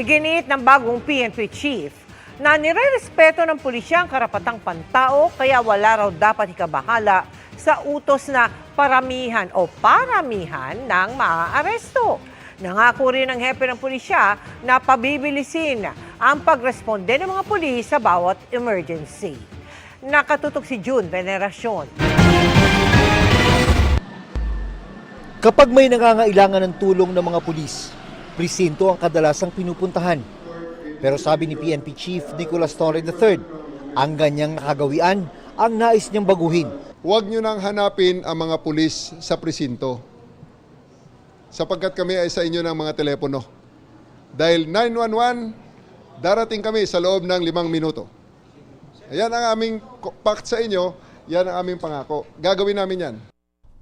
Iginit ng bagong PNP chief na nirerespeto ng pulisya ang karapatang pantao kaya wala raw dapat ikabahala sa utos na paramihan o paramihan ng maaaresto. Nangako rin ang hepe ng pulisya na pabibilisin ang pagresponde ng mga pulis sa bawat emergency. Nakatutok si June Veneracion. Kapag may nangangailangan ng tulong ng mga pulis, presinto ang kadalasang pinupuntahan. Pero sabi ni PNP Chief Nicolas Torre III, ang ganyang nakagawian ang nais niyang baguhin. Huwag nyo nang hanapin ang mga pulis sa presinto. Sapagkat kami ay sa inyo ng mga telepono. Dahil 911, darating kami sa loob ng limang minuto. Yan ang aming pact sa inyo, yan ang aming pangako. Gagawin namin yan.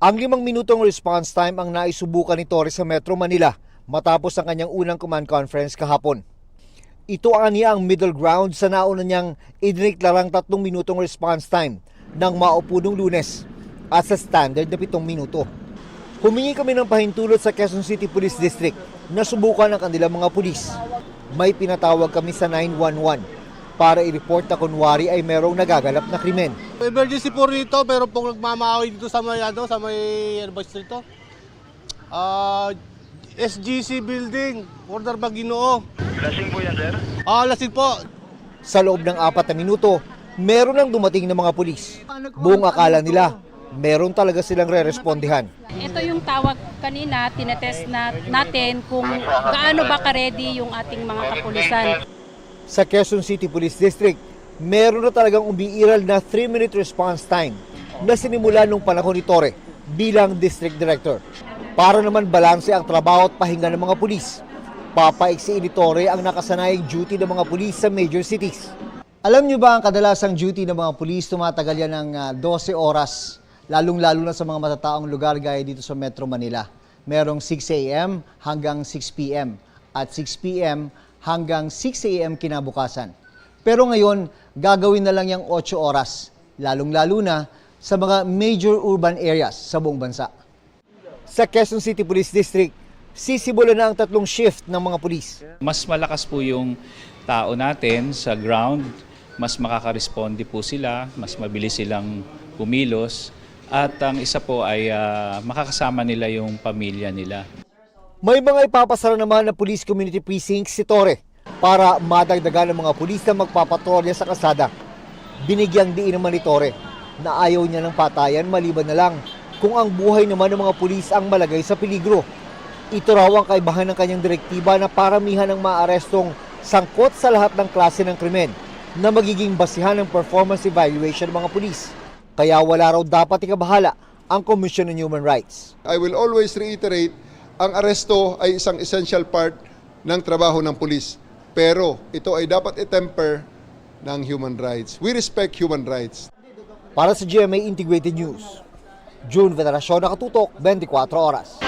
Ang limang minutong response time ang naisubukan ni Torre sa Metro Manila matapos ang kanyang unang command conference kahapon. Ito ang ang middle ground sa nauna niyang idineklarang tatlong minutong response time ng maupo nung lunes at sa standard na pitong minuto. Humingi kami ng pahintulot sa Quezon City Police District na subukan ang kanilang mga pulis. May pinatawag kami sa 911 para i-report na kunwari ay merong nagaganap na krimen. Emergency po rito, pero pong nagmamahawi dito sa may, ano, sa may, ano ba street? Ah, SGC Building, Order Baginoo. Lasing po yan, sir? Ah, lasing po. Sa loob ng apat na minuto, meron nang dumating ng mga pulis. Buong akala nila, meron talaga silang re-respondihan. Ito yung tawag kanina, tinetest na natin kung gaano ba ka-ready yung ating mga kapulisan. Sa Quezon City Police District, meron na talagang umiiral na 3-minute response time na sinimula nung panahon ni Torre bilang District Director. Para naman balanse ang trabaho at pahinga ng mga pulis, papaiksiin ni Torre ang nakasanayang duty ng mga pulis sa major cities. Alam niyo ba ang kadalasang duty ng mga pulis tumatagal yan ng ah, 12 oras, lalong-lalo na sa mga matataong lugar gaya dito sa Metro Manila. Merong 6 a.m. hanggang 6 p.m. at 6 p.m. hanggang 6 a.m. kinabukasan. Pero ngayon, gagawin na lang yung 8 oras, lalong-lalo na sa mga major urban areas sa buong bansa. Sa Quezon City Police District, sisimulan na ang tatlong shift ng mga pulis. mas malakas po yung tao natin sa ground, mas makaka-responde po sila, mas mabilis silang kumilos, at ang isa po ay ah, makakasama nila yung pamilya nila. May mga ipapasara naman na Police Community Precinct si Torre para madagdagan ng mga pulis na magpapatrolya sa kasada. Binigyang diin naman ni Torre na ayaw niya ng patayan maliban na lang kung ang buhay naman ng mga pulis ang malagay sa peligro. Ito raw ang kaibahan ng kanyang direktiba na paramihan ng maarestong sangkot sa lahat ng klase ng krimen na magiging basihan ng performance evaluation ng mga pulis. Kaya wala raw dapat ikabahala ang Commission on Human Rights. I will always reiterate, ang aresto ay isang essential part ng trabaho ng pulis. Pero ito ay dapat itemper ng human rights. We respect human rights. Para sa GMA Integrated News, June Veneracion nakatutok 24 oras.